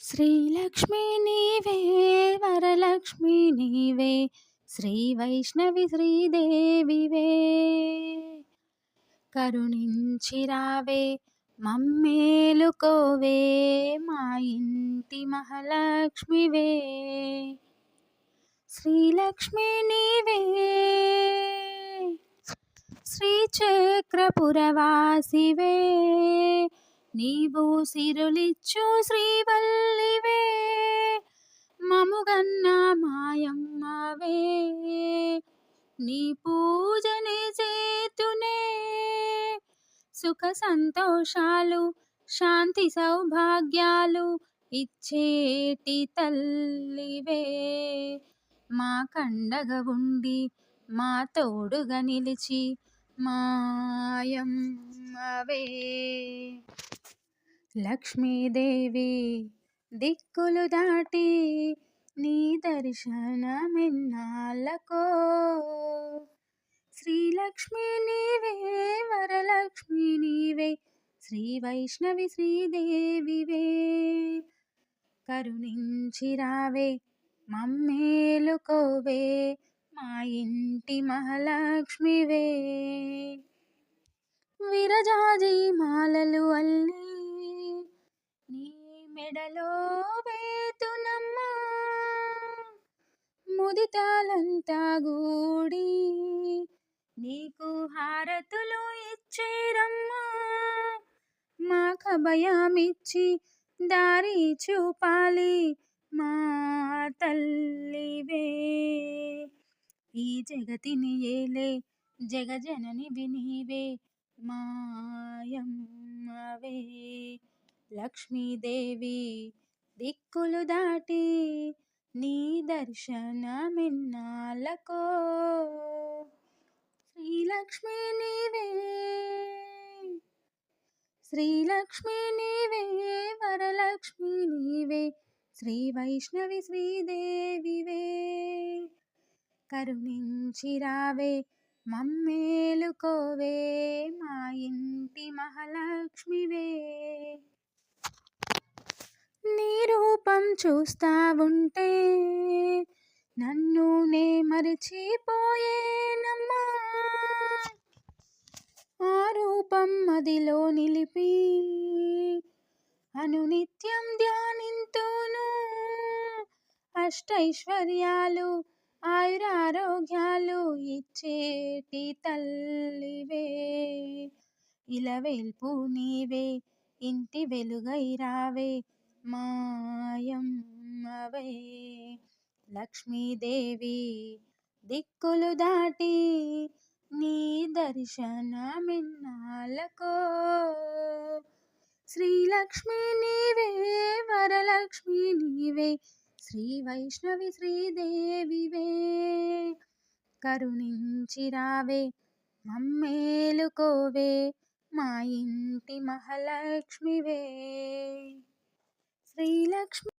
శ్రీలక్ష్మి నీవే వరలక్ష్మి నీవే శ్రీ వైష్ణవి శ్రీదేవివే. కరుణించి రావే మమ్మేలుకోవే మా ఇంటి మహాలక్ష్మివే. శ్రీలక్ష్మి నీవే శ్రీచక్రపురవాసివే. నీవు సిరులిచ్చు శ్రీవల్లివే మముగన్న మాయమ్మవే. నీ పూజని చేతునే సుఖ సంతోషాలు శాంతి సౌభాగ్యాలు ఇచ్చేటి తల్లివే. మా కండగ ఉండి మా తోడుగా నిలిచి మాయమ్మవే. లక్ష్మీదేవి దిక్కులు దాటి నీ దర్శనమిన్నాళ్ళకో? శ్రీలక్ష్మి నీవే వరలక్ష్మి నీవే శ్రీ వైష్ణవి శ్రీదేవివే కరుణించి రావే మమ్మేలుకోవే మా ఇంటి మహాలక్ష్మివే విరజాజి మాలలు అల్లి నీ మెడలో వేతునమ్మా. ముదితాలంతా గూడి నీకు హారతులు ఇచ్చేరమ్మా. మా కభయమిచ్చి దారి చూపాలి మా తల్లివే. ఈ జగతిని ఏలే జగజనని వినివే మాయమ్మవే. లక్ష్మీదేవి దిక్కులు దాటి నీ దర్శనమిన్నాళ్ళకో. శ్రీలక్ష్మి నీవే శ్రీలక్ష్మి నీవే వరలక్ష్మి నీవే శ్రీ వైష్ణవి శ్రీదేవివే. కరుణించి రావే మమ్మేలుకోవే మా ఇంటి మహాలక్ష్మివే. నీ రూపం చూస్తా ఉంటే నన్ను నే మరిచిపోయేనమ్మా. ఆ రూపం మదిలో నిలిపి అనునిత్యం ధ్యానింతును. అష్టైశ్వర్యాలు ఆయురారోగ్యాలు ఇచ్చేటి తల్లివే. ఇలవెల్పు నీవే ఇంటి వెలుగై రావే మాయమ్మవే. లక్ష్మీదేవి దిక్కులు దాటి నీ దర్శనమిన్నాళ్ళకో. శ్రీలక్ష్మి నీవే వరలక్ష్మి నీవే శ్రీ వైష్ణవి శ్రీదేవివే కరుణించి రావే మమ్మేలుకోవే మా ఇంటి మహాలక్ష్మివే. శ్రీలక్ష్మి